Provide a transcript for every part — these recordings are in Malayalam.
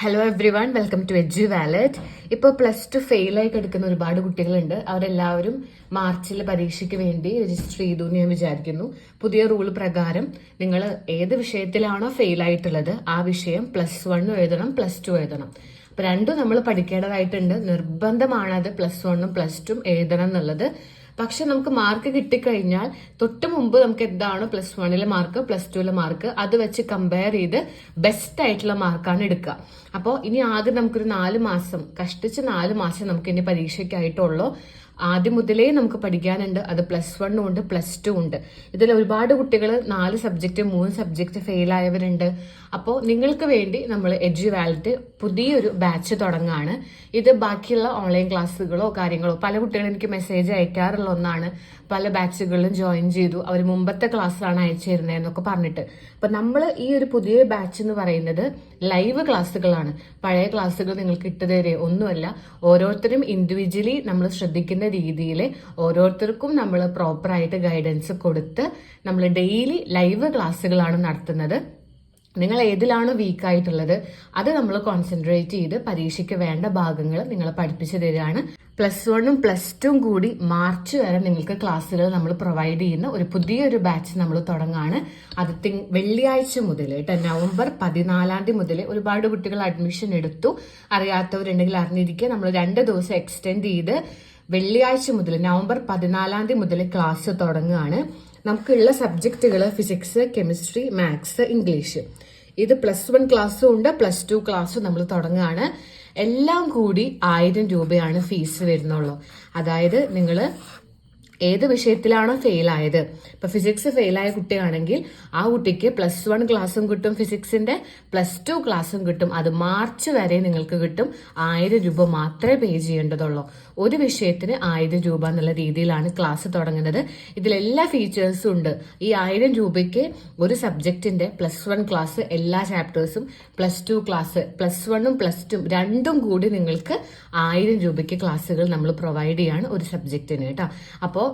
Hello everyone welcome to Edu Wallet ഇപ്പോൾ പ്ലസ് ടു ഫെയിലായി കിടക്കുന്ന ഒരുപാട് കുട്ടികളുണ്ട്. അവരെല്ലാവരും മാർച്ചിൽ പരീക്ഷയ്ക്ക് വേണ്ടി രജിസ്റ്റർ ചെയ്തു എന്ന് ഞാൻ വിചാരിക്കുന്നു. പുതിയ റൂൾ പ്രകാരം നിങ്ങൾ ഏത് വിഷയത്തിലാണോ ഫെയിൽ ആയിട്ടുള്ളത് ആ വിഷയം പ്ലസ് വണ്ണും എഴുതണം പ്ലസ് ടു എഴുതണം. അപ്പൊ രണ്ടും നമ്മൾ പഠിക്കേണ്ടതായിട്ടുണ്ട്. നിർബന്ധമാണ് അത് പ്ലസ് വണ്ണും പ്ലസ് ടും എഴുതണം എന്നുള്ളത്. പക്ഷെ നമുക്ക് മാർക്ക് കിട്ടിക്കഴിഞ്ഞാൽ തൊട്ട് മുമ്പ് നമുക്ക് എന്താണ് പ്ലസ് വണ്ണിലെ മാർക്ക് പ്ലസ് ടുവിലെ മാർക്ക് അത് വെച്ച് കമ്പയർ ചെയ്ത് ബെസ്റ്റ് ആയിട്ടുള്ള മാർക്കാണ് എടുക്കുക. അപ്പോൾ ഇനി ആകെ നമുക്കൊരു നാല് മാസം കഷ്ടിച്ച് നാല് മാസം നമുക്ക് ഇനി പരീക്ഷയ്ക്കായിട്ടുള്ളൂ. ആദ്യം മുതലേ നമുക്ക് പഠിക്കാനുണ്ട്. അത് പ്ലസ് വണ്ണും ഉണ്ട് പ്ലസ് ടു ഉണ്ട്. ഇതിൽ ഒരുപാട് കുട്ടികൾ നാല് സബ്ജക്റ്റ് മൂന്ന് സബ്ജക്റ്റ് ഫെയിൽ ആയവരുണ്ട്. അപ്പോൾ നിങ്ങൾക്ക് വേണ്ടി നമ്മൾ എഡ്യു വാലറ്റ് പുതിയൊരു ബാച്ച് തുടങ്ങാണ്. ഇത് ബാക്കിയുള്ള ഓൺലൈൻ ക്ലാസ്സുകളോ കാര്യങ്ങളോ പല കുട്ടികളും എനിക്ക് മെസ്സേജ് അയക്കാറുള്ള ഒന്നാണ്. പല ബാച്ചുകളിലും ജോയിൻ ചെയ്തു. അവർ മുമ്പത്തെ ക്ലാസ്സാണ് അയച്ചു തരുന്നതെന്നൊക്കെ പറഞ്ഞിട്ട്. അപ്പൊ നമ്മൾ ഈ ഒരു പുതിയ ബാച്ച് എന്ന് പറയുന്നത് ലൈവ് ക്ലാസ്സുകളാണ് പഴയ ക്ലാസ്സുകൾ നിങ്ങൾക്ക് ഇട്ടുതരേ ഒന്നുമല്ല. ഓരോരുത്തരും ഇൻഡിവിജ്വലി നമ്മൾ ശ്രദ്ധിക്കുന്ന രീതിയിൽ ഓരോരുത്തർക്കും നമ്മൾ പ്രോപ്പറായിട്ട് ഗൈഡൻസ് കൊടുത്ത് നമ്മൾ ഡെയിലി ലൈവ് ക്ലാസ്സുകളാണ് നടത്തുന്നത്. നിങ്ങൾ ഏതിലാണ് വീക്ക് ആയിട്ടുള്ളത് അത് നമ്മൾ കോൺസെൻട്രേറ്റ് ചെയ്ത് പരീക്ഷയ്ക്ക് വേണ്ട ഭാഗങ്ങൾ നിങ്ങൾ പഠിപ്പിച്ചു തരികയാണ്. പ്ലസ് വണ്ണും പ്ലസ് ടുവും കൂടി മാർച്ച് വരെ നിങ്ങൾക്ക് ക്ലാസ്സുകൾ നമ്മൾ പ്രൊവൈഡ് ചെയ്യുന്ന ഒരു പുതിയൊരു ബാച്ച് നമ്മൾ തുടങ്ങാണ്. അത് തിങ് വെള്ളിയാഴ്ച മുതൽ കേട്ടോ നവംബർ പതിനാലാം തീയതി മുതൽ ഒരുപാട് കുട്ടികൾ അഡ്മിഷൻ എടുത്തു. അറിയാത്തവരുണ്ടെങ്കിൽ അറിഞ്ഞിരിക്കുക നമ്മൾ രണ്ട് ദിവസം എക്സ്റ്റെൻഡ് ചെയ്ത് വെള്ളിയാഴ്ച മുതൽ നവംബർ പതിനാലാം തീയതി മുതൽ ക്ലാസ് തുടങ്ങുകയാണ്. നമുക്കുള്ള സബ്ജക്റ്റുകൾ ഫിസിക്സ് കെമിസ്ട്രി മാത്സ് ഇംഗ്ലീഷ് ഇത് പ്ലസ് വൺ ക്ലാസ്സും ഉണ്ട്. പ്ലസ് ടു ക്ലാസ്സും നമ്മൾ തുടങ്ങുകയാണ്. എല്ലാം കൂടി ആയിരം രൂപയാണ് ഫീസ് വരുന്നുള്ളൂ. അതായത് നിങ്ങൾ ഏത് വിഷയത്തിലാണോ ഫെയിൽ ആയത് ഇപ്പൊ ഫിസിക്സ് ഫെയിൽ ആയ കുട്ടിയാണെങ്കിൽ ആ കുട്ടിക്ക് പ്ലസ് വൺ ക്ലാസ്സും കിട്ടും ഫിസിക്സിന്റെ പ്ലസ് ടു ക്ലാസ്സും കിട്ടും. അത് മാർച്ച് വരെ നിങ്ങൾക്ക് കിട്ടും. ആയിരം രൂപ മാത്രമേ പേ ചെയ്യേണ്ടതുള്ളൂ. ഒരു വിഷയത്തിന് ആയിരം രൂപ എന്നുള്ള രീതിയിലാണ് ക്ലാസ് തുടങ്ങുന്നത്. ഇതിലെല്ലാ ഫീച്ചേഴ്സും ഉണ്ട്. ഈ ആയിരം രൂപയ്ക്ക് ഒരു സബ്ജക്റ്റിന്റെ പ്ലസ് വൺ ക്ലാസ് എല്ലാ ചാപ്റ്റേഴ്സും പ്ലസ് ടു ക്ലാസ് പ്ലസ് വണ്ണും പ്ലസ് ടു രണ്ടും കൂടി നിങ്ങൾക്ക് ആയിരം രൂപയ്ക്ക് ക്ലാസ്സുകൾ നമ്മൾ പ്രൊവൈഡ് ചെയ്യാണ് ഒരു സബ്ജക്റ്റിന് കേട്ടോ. അപ്പോൾ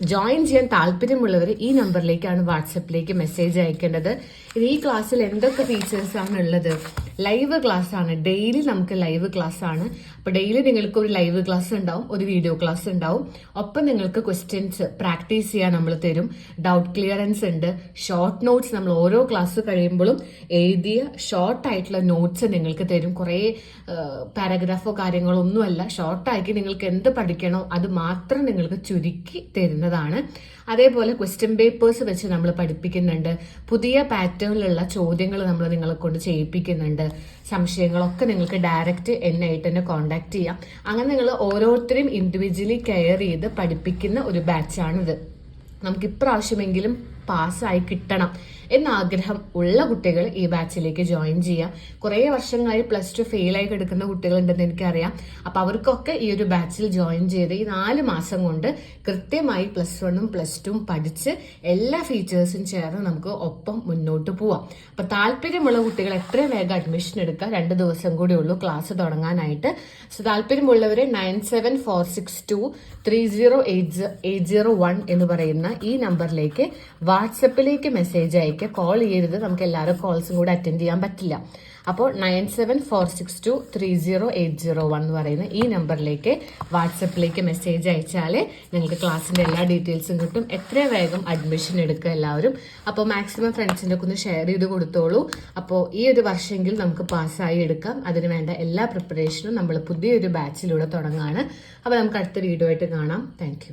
ജോയിൻ ചെയ്യാൻ താല്പര്യമുള്ളവർ ഈ നമ്പറിലേക്കാണ് വാട്സപ്പിലേക്ക് മെസ്സേജ് അയക്കേണ്ടത്. ഇത് ഈ ക്ലാസ്സിൽ എന്തൊക്കെ ഫീച്ചേഴ്സ് ആണ് ഉള്ളത്? ലൈവ് ക്ലാസ് ആണ്. ഡെയിലി നമുക്ക് ലൈവ് ക്ലാസ് ആണ്. അപ്പൊ ഡെയിലി നിങ്ങൾക്ക് ഒരു ലൈവ് ക്ലാസ് ഉണ്ടാവും ഒരു വീഡിയോ ക്ലാസ് ഉണ്ടാവും. ഒപ്പം നിങ്ങൾക്ക് ക്വസ്റ്റ്യൻസ് പ്രാക്ടീസ് ചെയ്യാൻ നമ്മൾ തരും. ഡൗട്ട് ക്ലിയറൻസ് ഉണ്ട്. ഷോർട്ട് നോട്ട്സ് നമ്മൾ ഓരോ ക്ലാസ് കഴിയുമ്പോഴും എഴുതിയ ഷോർട്ട് ആയിട്ടുള്ള നോട്ട്സ് നിങ്ങൾക്ക് തരും. കുറേ പാരഗ്രാഫോ കാര്യങ്ങളോ ഒന്നുമല്ല. ഷോർട്ടാക്കി നിങ്ങൾക്ക് എന്ത് പഠിക്കണോ അത് മാത്രം നിങ്ങൾക്ക് ചുരുക്കി തരുന്നതാണ് അതേപോലെ ക്വസ്റ്റ്യൻ പേപ്പേഴ്സ് വെച്ച് നമ്മൾ പഠിപ്പിക്കുന്നുണ്ട്. പുതിയ പാറ്റേണിലുള്ള ചോദ്യങ്ങൾ നമ്മൾ നിങ്ങളെ കൊണ്ട് ചെയ്യിപ്പിക്കുന്നുണ്ട്. സംശയങ്ങളൊക്കെ നിങ്ങൾക്ക് ഡയറക്റ്റ് എന്നായിട്ട് തന്നെ കോണ്ടാക്ട് ചെയ്യാം. അങ്ങനെ നിങ്ങൾ ഓരോരുത്തരെയും ഇൻഡിവിജ്വലി കെയർ ചെയ്ത് പഠിപ്പിക്കുന്ന ഒരു ബാച്ചാണിത് നമുക്ക് ഇപ്രാവശ്യമെങ്കിലും പാസ്സായി കിട്ടണം. എന്ന ആഗ്രഹം ഉള്ള കുട്ടികൾ ഈ ബാച്ചിലേക്ക് ജോയിൻ ചെയ്യാം. കുറേ വർഷങ്ങളായി പ്ലസ് ടു ഫെയിലായി കിടക്കുന്ന കുട്ടികളുണ്ടെന്ന് എനിക്കറിയാം. അപ്പൊ അവർക്കൊക്കെ ഈ ഒരു ബാച്ചിൽ ജോയിൻ ചെയ്ത് ഈ നാല് മാസം കൊണ്ട് കൃത്യമായി പ്ലസ് വണ്ണും പ്ലസ് ടുവും പഠിച്ച് എല്ലാ ഫീച്ചേഴ്സും ചേർന്ന് നമുക്ക് ഒപ്പം മുന്നോട്ട് പോവാം. അപ്പൊ താല്പര്യമുള്ള കുട്ടികൾ എത്രയും വേഗം അഡ്മിഷൻ എടുക്കുക. രണ്ട് ദിവസം കൂടി ഉള്ളൂ ക്ലാസ് തുടങ്ങാനായിട്ട്. So താല്പര്യമുള്ളവരെ nine seven four six two three zero eight eight zero one എന്ന് പറയുന്ന ഈ നമ്പറിലേക്ക് വാട്സപ്പിലേക്ക് മെസ്സേജ് അയക്കുക കോൾ ചെയ്യരുത്. നമുക്ക് എല്ലാവരും കോൾസും കൂടെ അറ്റൻഡ് ചെയ്യാൻ പറ്റില്ല. അപ്പോൾ nine seven four six two three zero eight zero one എന്ന് പറയുന്ന ഈ നമ്പറിലേക്ക് വാട്സപ്പിലേക്ക് മെസ്സേജ് അയച്ചാൽ നിങ്ങൾക്ക് ക്ലാസ്സിന്റെ എല്ലാ ഡീറ്റെയിൽസും കിട്ടും. എത്രയും വേഗം അഡ്മിഷൻ എടുക്കുക എല്ലാവരും. അപ്പോൾ മാക്സിമം ഫ്രണ്ട്സിന്റെ ഒക്കെ ഒന്ന് ഷെയർ ചെയ്ത് കൊടുത്തോളൂ. അപ്പോൾ ഈ ഒരു വർഷമെങ്കിൽ നമുക്ക് പാസ്സായി എടുക്കാം. അതിന് വേണ്ട എല്ലാ പ്രിപ്പറേഷനും നമ്മൾ പുതിയൊരു ബാച്ചിലൂടെ തുടങ്ങാണ്. അപ്പോൾ നമുക്ക് അടുത്ത വീഡിയോ ആയിട്ട് കാണാം. താങ്ക്